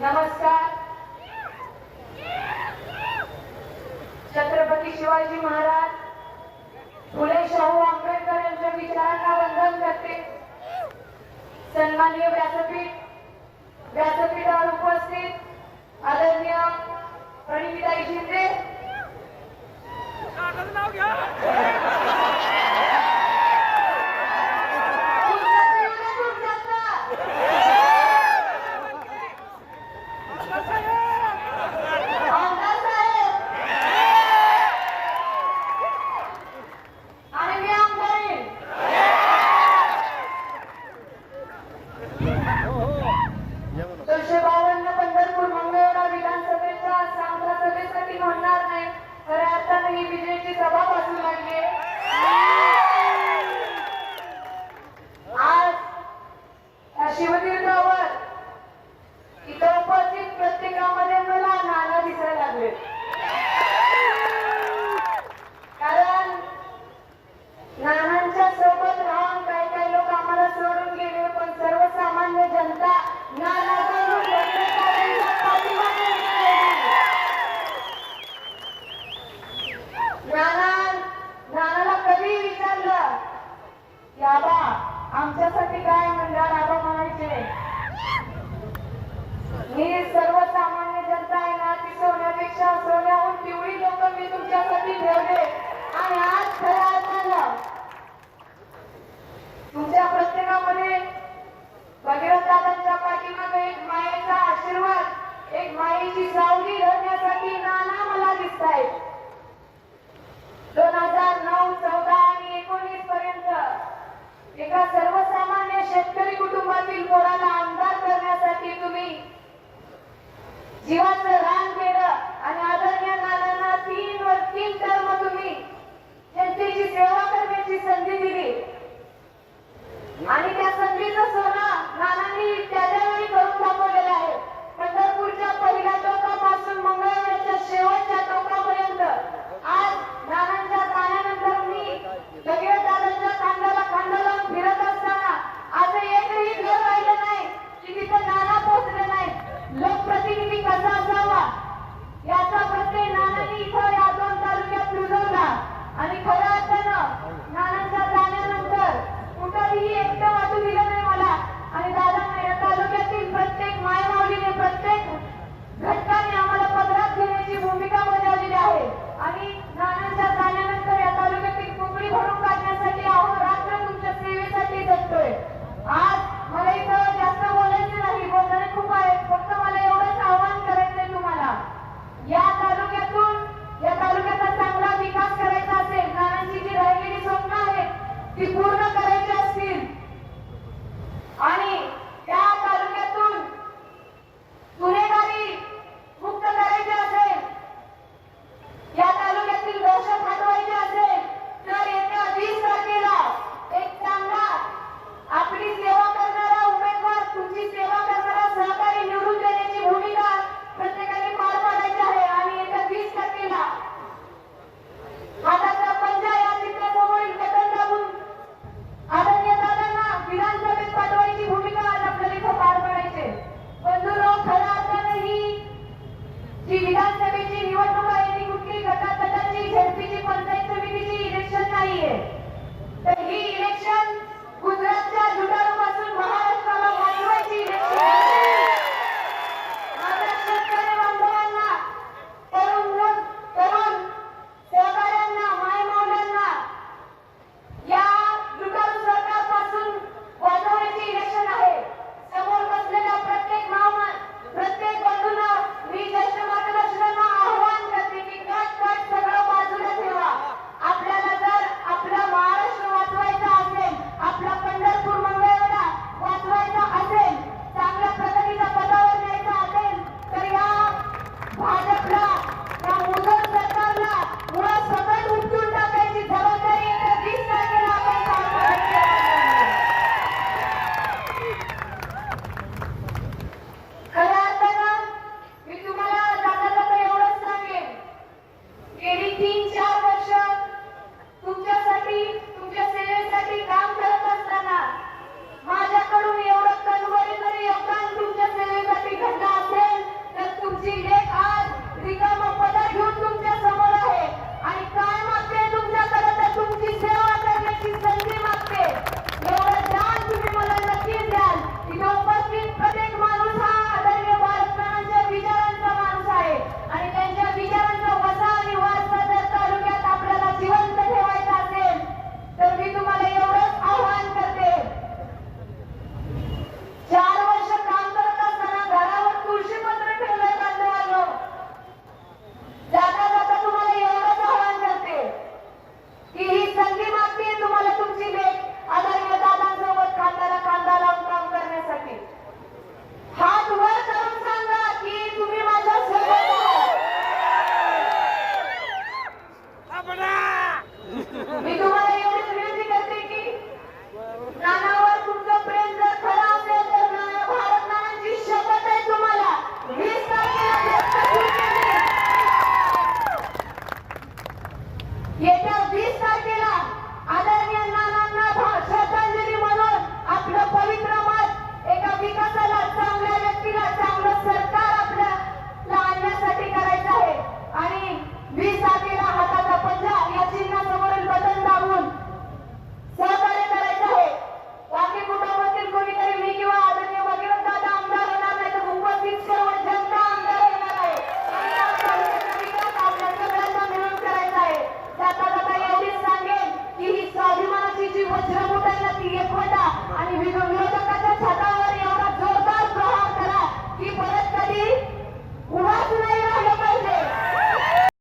नमस्कार. छत्रपती शिवाजी महाराज फुले शाहू आंबेडकर यांच्या विचारांना वंदन करते. सन्माननीय व्यासपीठ व्यासपीठावर उपस्थित आदरणीय प्रणिताई Shinde. Birinci Sabah trabalho. Se eu admirar